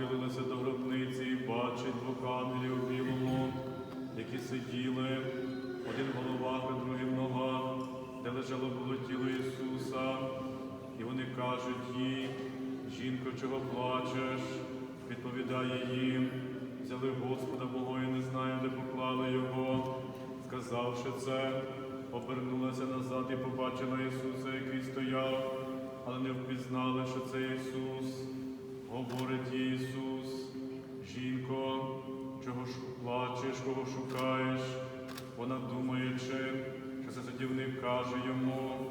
нахилилася до гробниці і бачить двох ангелів у білому, які сиділи, один в головах, а другий в ногах, де лежало було тіло Ісуса, і вони кажуть їй, жінко, чого плачеш, відповідає їм, взяли Господа Бога і не знаю, де поклали Його. Сказавши це, обернулася назад і побачила Ісуса, який стояв, але не впізнали, що це Ісус. Говорить Ісус, жінко, чого ж плачеш, кого шукаєш? Вона думаючи, що це садівник каже йому,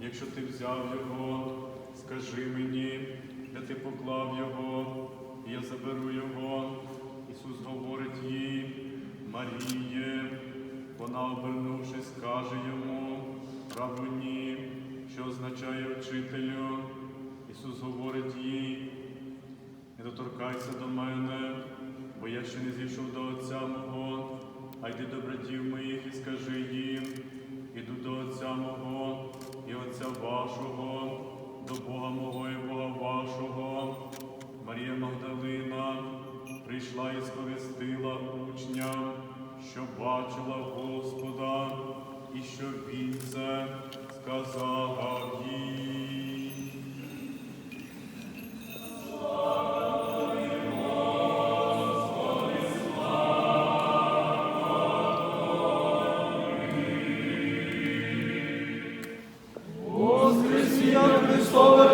якщо ти взяв його, скажи мені, де ти поклав його, і я заберу його. Ісус говорить їй, Маріє, вона, обернувшись, каже йому, Равуні, що означає вчителю. Ісус говорить їй, не доторкайся до мене, бо я ще не зійшов до Отця мого, а йди до братів моїх і скажи їм, іду до Отця мого і Отця вашого, до Бога мого і Бога вашого. Марія Магдалина прийшла і сповістила учням, що бачила Господа, і що Він це сказав їй. Воскресіння Христове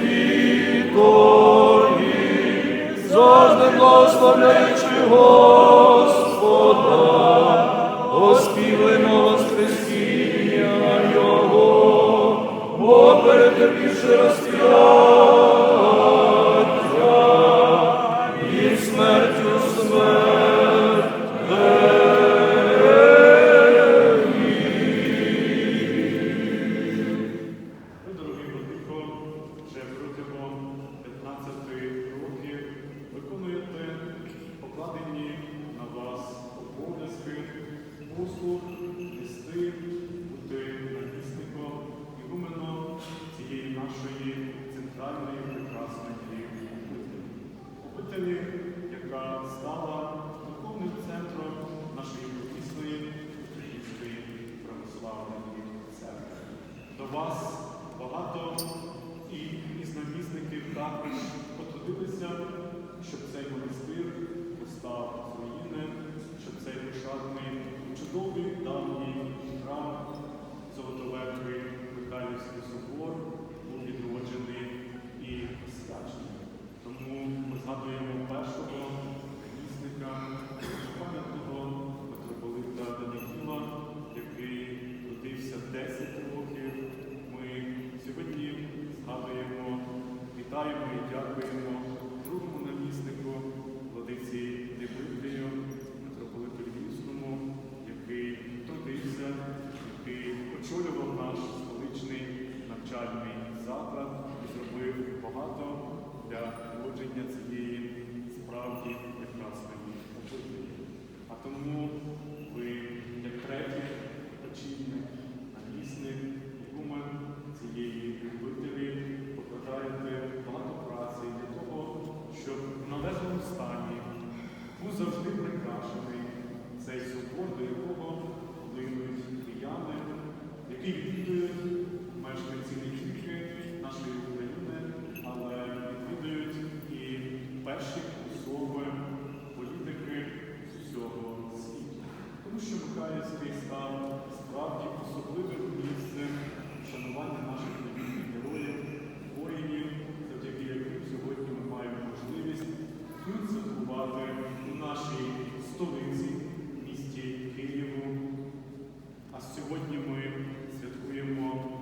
світові, завжди благословляючи Господа, оспівлено Воскресіння Його, бо перетерпівши розп'яття Вас багато і ізнамісників також потрудилися, щоб цей монастир постав руїни, щоб цей пошатний, чудовий давній храм Золотоверхий Михайлівський собор був відроджений і освячений. Тому ми згадуємо очолював наш столичний навчальний заклад і зробив багато для вводження цієї справді прекрасної обителі. А тому ви, як третій очільник, намісник, ігумен цієї обителі, покладаєте багато праці для того, щоб в належному стані був завжди прикрашений цей собор, до якого линуть кияни, які відвідують мешканці не тільки нашої України, але відвідують і перші особи політики з усього світу. Тому що Михайлівський став справді особливим місцем вшанування наших новітніх героїв, воїнів, завдяки яким сьогодні ми маємо можливість тут святкувати у нашій столиці, місті Києву. А сьогодні ми святкуємо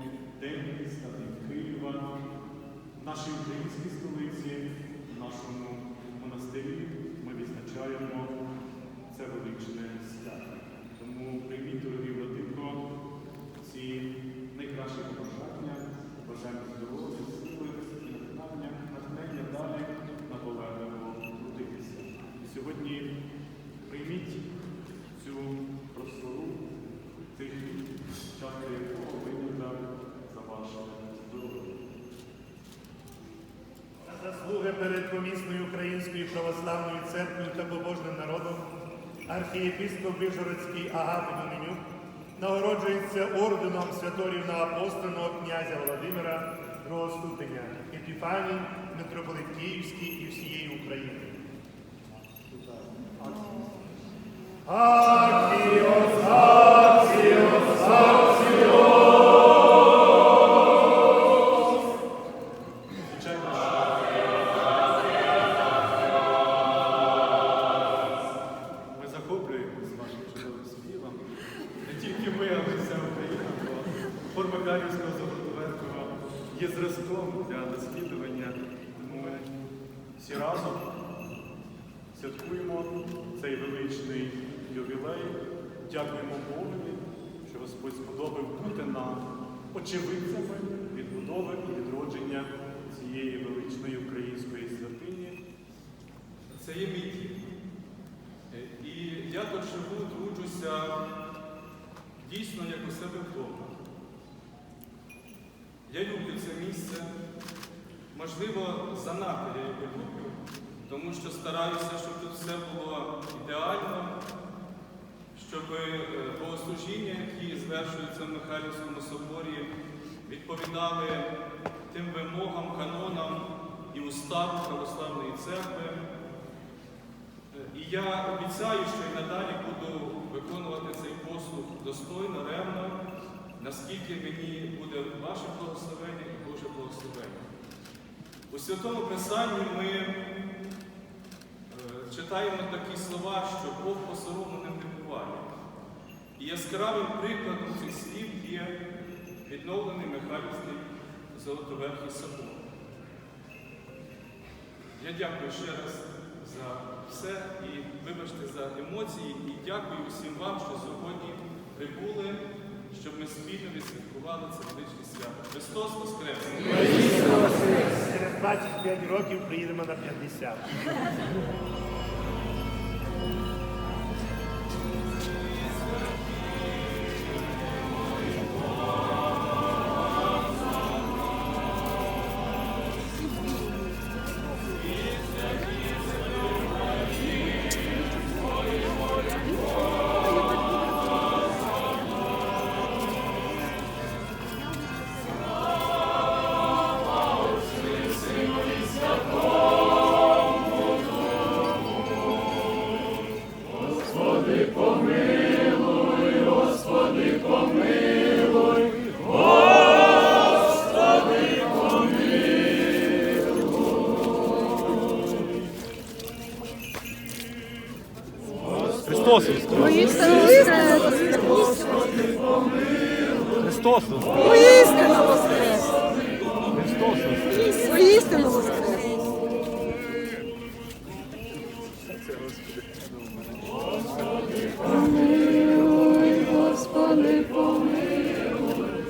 нашій українській столиці, в нашому монастирі ми відзначаємо це величне свято. Тому прийміть, дорогі владико, ці найкращі побажання, бажання здоров'я, сили і натхнення, натхнення далі наполегливо трудитися. І сьогодні прийміть цю просвару тихий, часто якого винята за ваше здоров'я. За заслуги перед помісною Українською православною церквою та побожним народом архієпископ Вижгородський Агапи Доменюк нагороджується орденом святорівного апостольного князя Володимира другого ступеня Епіфаній, митрополит Київський і всієї України. Акіос, очевидцями відбудови і відродження цієї величної української святині. Це є мій дім. Е, І я тут живу, труджуся дійсно як у себе вдома. Я люблю це місце. Можливо, занадто я його люблю, тому що стараюся, щоб тут все було ідеально, щоб е, богослужіння, які звершуються в Михайлівському соборі, відповідали тим вимогам, канонам і уставу православної церкви. Е, І я обіцяю, що і надалі буду виконувати цей послуг достойно, ревно, наскільки мені буде ваше благословення і Боже благословення. У Святому Писанні ми е, читаємо такі слова, що Бог посоромленим не буває. І яскравим прикладом цих слів є відновлений Михайлівський Золотоверхий собор. Я дякую ще раз за все і вибачте за емоції. І дякую всім вам, що сьогодні прибули, щоб ми спільно відсвяткували це величне свято. Христос Воскрес! Через 25 років приїдемо на 50. Господи, помилуй!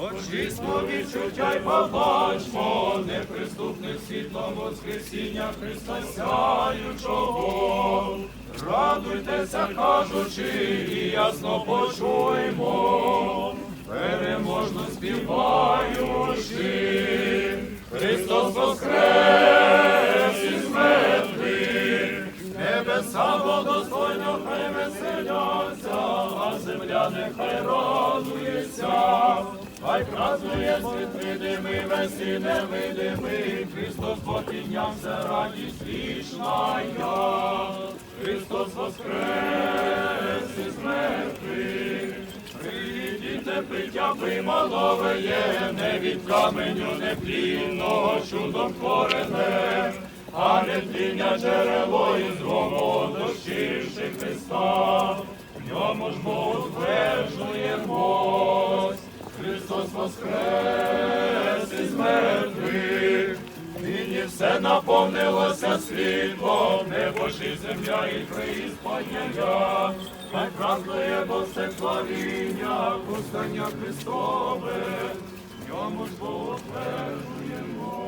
Очиство відчуття й побачмо, неприступне світлом Воскресіння Христа сяючого. Радуйтеся, кажучи, і ясно почуймо, переможно співаючи, і невидимий, Христос покіннявся, радість вічна. Христос воскрес із мертвих, Прийдіте пиття приманове є, не від каменю неплінного чудом творене, а не тіння джерело із дощивши Христа. В ньому ж Бог утверджуємось. Христос воскрес із мертвих. Нині все наповнилося світлом, небожі земля і приспання, Хай празднує Бог все творіння, повстання Христове, йому ж Богу утверджуємо.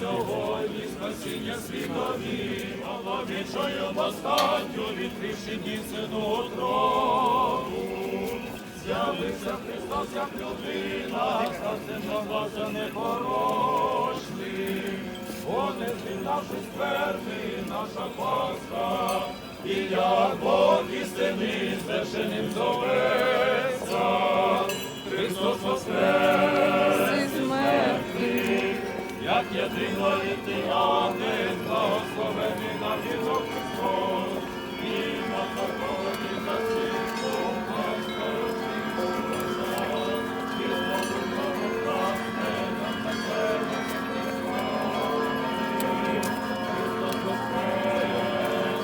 що вони. Вічою постаттю, відкривши дівсину трону. З'явився Христос, як людина, став земновласа непорочний. Вони звільнавшись твердий, наша Пасха, і як Бог істини звершеним зоветься. Христос воскрес. Як єдиної тияни, благословений на Христос, і на такого на світу, і знову красне, нам таке Христос воскрес,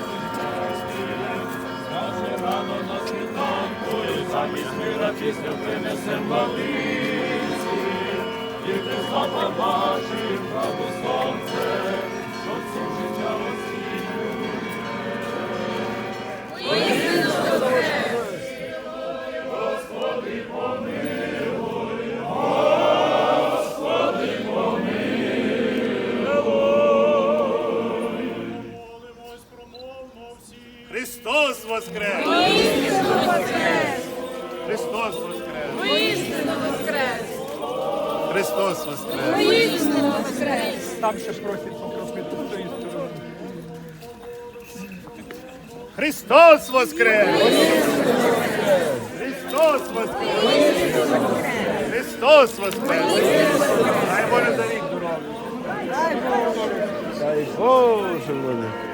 Скаже рано на світанку, і замість мира після принесем владиці, і Христа побачив правду сонце, що всім життя освітлює. Господи, помилуй, Господи, помилуй. Молимось, промовмо всі. Христос воскрес! Істину воскрес! Христос воскрес! Істину воскрес! Христос воскрес! Істину воскрес! Христос воскрес! Христос воскрес! Христос воскрес! Дай Боже за вік здоров'я! Дай Боже мене. Христос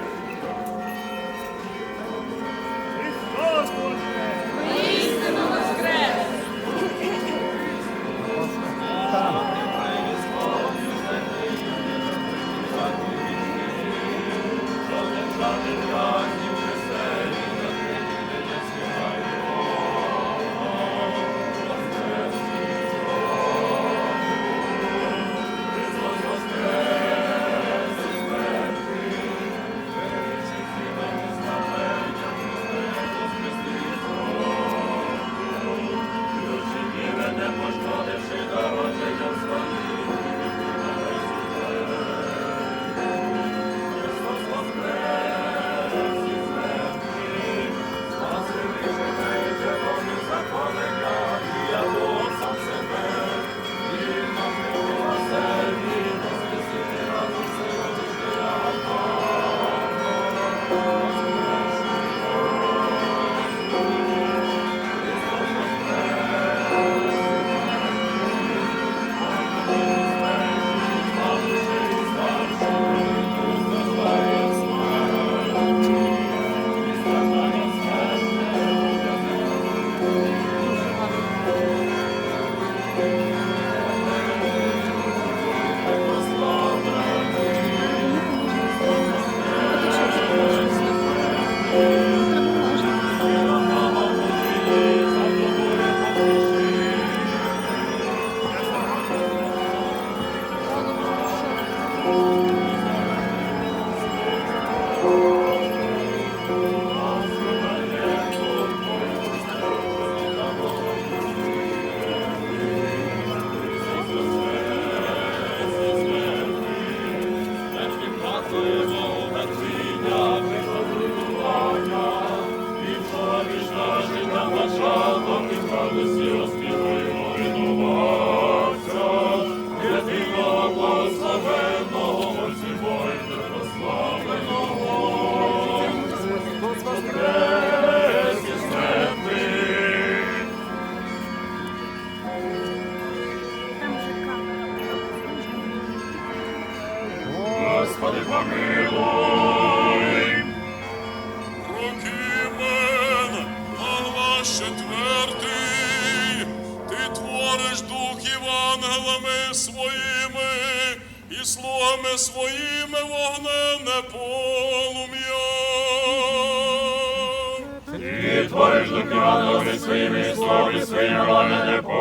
твориш дух ангели своїми і слові своїми ранене по.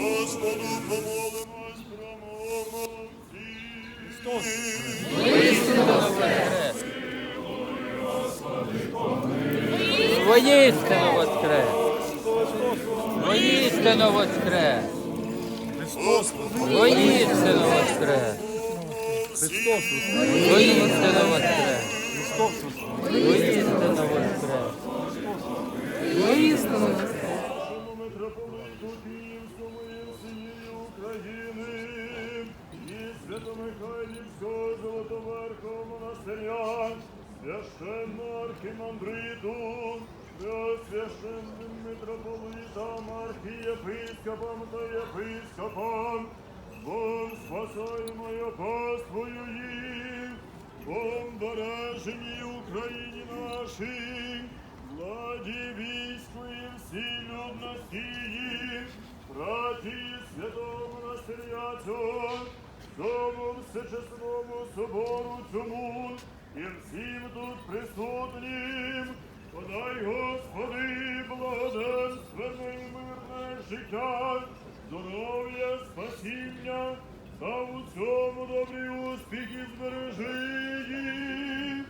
Господу помолимось, промовимо всі. Воістину воскрес! Воскрес! Воістину воскрес! Воістину воскрес! Воістину воскрес! Воістину воскрес! Свято-Михайлівського Золотоверхового монастиря, священно архімандриту, священним митрополитам, архієпископам та єпископам, Бог спасаємо паствою їх, Бог береженій Україні нашій, владі війську і всій людності їх, браті святого монастиря цього, тому всечесному собору цьому і всім тут присутнім, подай, Господи, благоденственне і мирне життя, здоров'я, спасіння, та у цьому добрі успіхи збережи їх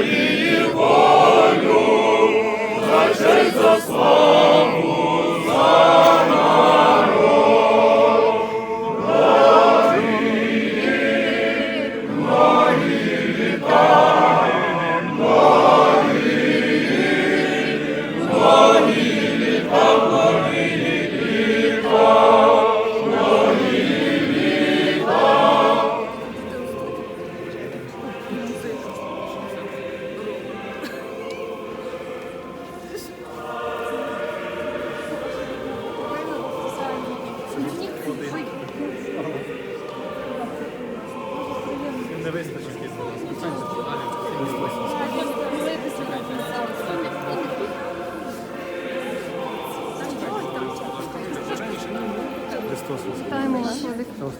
її волю, за честь за славу. そうそうそう。がそうです。そう、